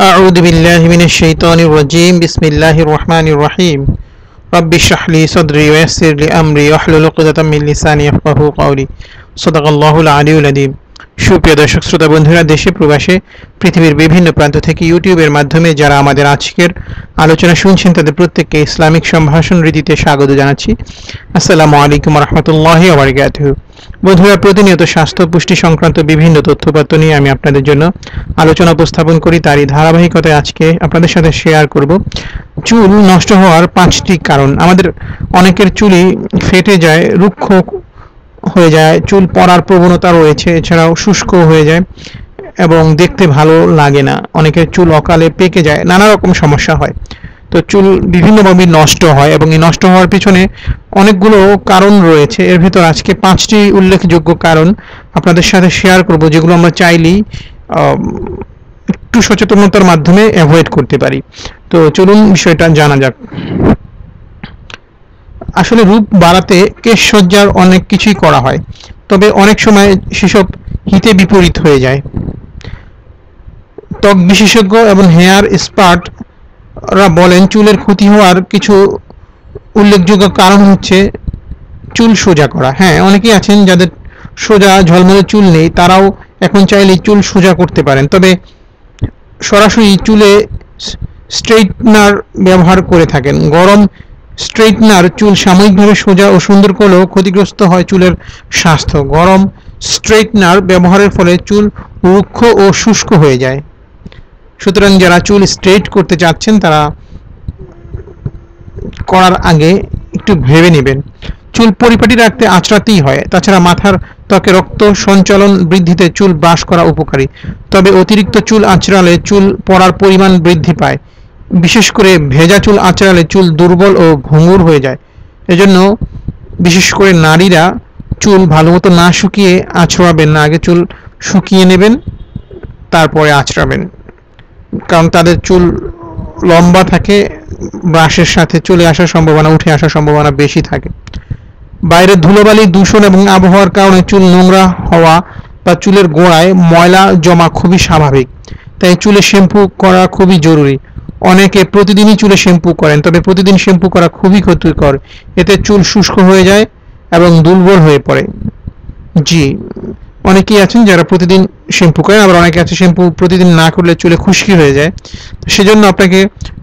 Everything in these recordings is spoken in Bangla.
أعوذ بالله من الشيطان الرجيم. بسم الله الرحمن الرحيم. رب اشرح لي صدري ويسر لي أمري واحلل عقدة من لساني يفقهوا قولي. صدق الله العلي العظيم. সুপ্রিয় দর্শক, শ্রোতা বন্ধুরা, দেশে, প্রবাসে, পৃথিবীর বিভিন্ন প্রান্ত থেকে ইউটিউবের মাধ্যমে যারা আমাদের আজকের আলোচনা শুনছেন, তাদের প্রত্যেককে ইসলামিক সম্ভাষণ রীতিতে স্বাগত জানাচ্ছি। আসসালামু আলাইকুম রহমতুল্লাহ বন্ধুরা, প্রতিনিয়ত স্বাস্থ্য পুষ্টি সংক্রান্ত বিভিন্ন তথ্যপত্র নিয়ে আমি আপনাদের জন্য আলোচনা উপস্থাপন করি। তারই ধারাবাহিকতায় আজকে আপনাদের সাথে শেয়ার করব। চুল নষ্ট হওয়ার পাঁচটি কারণ। আমাদের অনেকের চুলই ফেটে যায়, রুক্ষ হয়ে যায়, চুল পড়ার প্রবণতা রয়েছে, এছাড়াও শুষ্ক হয়ে যায় এবং দেখতে ভালো লাগে না। অনেকের চুল অকালে পেকে যায়, নানা রকম সমস্যা হয়। তো চুল বিভিন্নভাবে নষ্ট হয় এবং এই নষ্ট হওয়ার পিছনে অনেকগুলো কারণ রয়েছে। এর ভিতর আজকে পাঁচটি উল্লেখযোগ্য কারণ আপনাদের সাথে শেয়ার করব, যেগুলো আমরা চাইলেই একটু সচেতনতার মাধ্যমে অ্যাভয়েড করতে পারি। তো চলুন বিষয়টা জানা যাক। আসলে রূপ বাড়াতে কেশসজ্জার অনেক কিছুই করা হয়, তবে অনেক সময় সেসব হিতে বিপরীত হয়ে যায়। ত্বক বিশেষজ্ঞ এবং হেয়ার এক্সপার্টরা বলেন, চুলের ক্ষতি হওয়ার কিছু উল্লেখযোগ্য কারণ হচ্ছে চুল সোজা করা। হ্যাঁ অনেকেই আছেন যাদের সোজা ঝলমলে চুল নেই, তারাও এখন চাইলে চুল সোজা করতে পারেন। তবে সরাসরি চুলে স্ট্রেটনার ব্যবহার করে থাকেন। গরম স্ট্রেটনার চুল সাময়িকভাবে সোজা ও সুন্দর করলেও ক্ষতিগ্রস্ত হয় চুলের স্বাস্থ্য। গরম স্ট্রেটনার ব্যবহারের ফলে চুল রুক্ষ ও শুষ্ক হয়ে যায়। সুতরাং যারা চুল স্ট্রেট করতে চাচ্ছেন, তারা করার আগে একটু ভেবে নেবেন। চুল পরিপাটি রাখতে আঁচড়াতেই হয়। তাছাড়া মাথার ত্বকে রক্ত সঞ্চালন বৃদ্ধিতে চুল ব্রাশ করা উপকারী। তবে অতিরিক্ত চুল আঁচড়ালে চুল পড়ার পরিমাণ বৃদ্ধি পায়। বিশেষ করে ভেজা চুল আঁচড়ালে চুল দুর্বল ও ভঙ্গুর হয়ে যায়। এজন্য বিশেষ করে নারীরা চুল ভালো মতো না শুকিয়ে আঁচড়াবেন না, আগে চুল শুকিয়ে নেবেন, তারপরে আঁচড়াবেন। কারণ তাদের চুল লম্বা থাকে, ব্রাশের সাথে চলে আসার সম্ভাবনা, উঠে আসার সম্ভাবনা বেশি থাকে। বাইরের ধুলোবালি, দূষণ এবং আবহাওয়ার কারণে চুল নোংরা হওয়া বা চুলের গোড়ায় ময়লা জমা খুবই স্বাভাবিক। তাই চুলে শ্যাম্পু করা খুবই জরুরি। অনেকে প্রতিদিনই চুলে শ্যাম্পু করেন, তবে প্রতিদিন শ্যাম্পু করা খুবই ক্ষতিকর। এতে চুল শুষ্ক হয়ে যায় এবং দুর্বল হয়ে পড়ে। জি, অনেকেই আছেন যারা প্রতিদিন শ্যাম্পু করেন, আবার অনেকে আছে শ্যাম্পু প্রতিদিন না করলে চুলে খুশকি হয়ে যায়। সেজন্য আপনাকে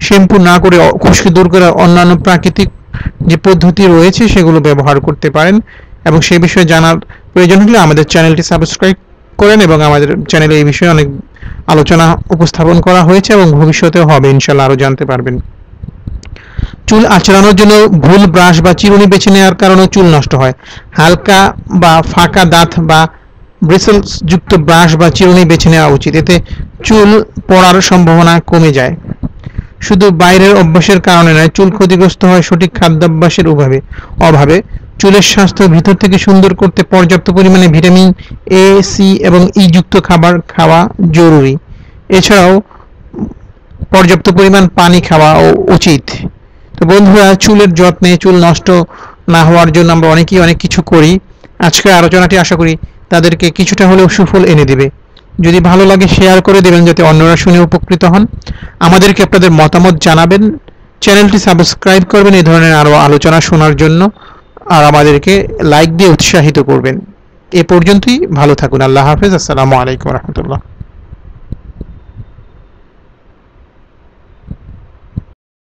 শ্যাম্পু না করে খুশকি দূর করার অন্যান্য প্রাকৃতিক যে পদ্ধতি রয়েছে সেগুলো ব্যবহার করতে পারেন। এবং সেই বিষয়ে জানার প্রয়োজন হলে আমাদের চ্যানেলটি সাবস্ক্রাইব করেন এবং আমাদের চ্যানেলে এই বিষয়ে অনেক আলোচনা উপস্থাপন করা হয়েছে এবং ভবিষ্যতেও হবে, ইনশাল্লাহ আরও জানতে পারবেন। চুল আঁচড়ানোর জন্য ভুল ব্রাশ বা চিরুনি বেছে নেওয়ার কারণে চুল নষ্ট হয়। হালকা বা ফাঁকা দাঁত বা ব্রেসেলস যুক্ত ব্রাশ বা চিরুনি বেছে নেওয়া উচিত, এতে চুল পড়ার সম্ভাবনা কমে যায়। শুধু বাইরের অভ্যাসের কারণে নয়, চুল ক্ষতিগ্রস্ত হয় সঠিক খাদ্যাভ্যাসের অভাবে অভাবে। চুলের স্বাস্থ্য ভিতর থেকে সুন্দর করতে পর্যাপ্ত পরিমাণে ভিটামিন এ সি এবং ই যুক্ত খাবার খাওয়া জরুরি। এছাড়াও পর্যাপ্ত পরিমাণ পানি খাওয়া উচিত। তো বন্ধুরা, চুলের যত্নে চুল নষ্ট না হওয়ার জন্য আমরা অনেকেই অনেক কিছু করি। আজকের আলোচনাটি আশা করি তাদেরকে কিছুটা হলেও সুফল এনে দেবে। যদি ভালো লাগে, শেয়ার করে দেবেন যাতে অন্যরা শুনে উপকৃত হন। আমাদেরকে আপনাদের মতামত জানাবেন। চ্যানেলটি সাবস্ক্রাইব করবেন এই ধরনের আরও আলোচনা শোনার জন্য। আর আমাদেরকে লাইক দিয়ে উৎসাহিত করবেন। এ পর্যন্তই, ভালো থাকুন, আল্লাহ হাফেজ, আসসালামু আলাইকুম রহমতুল্লাহ।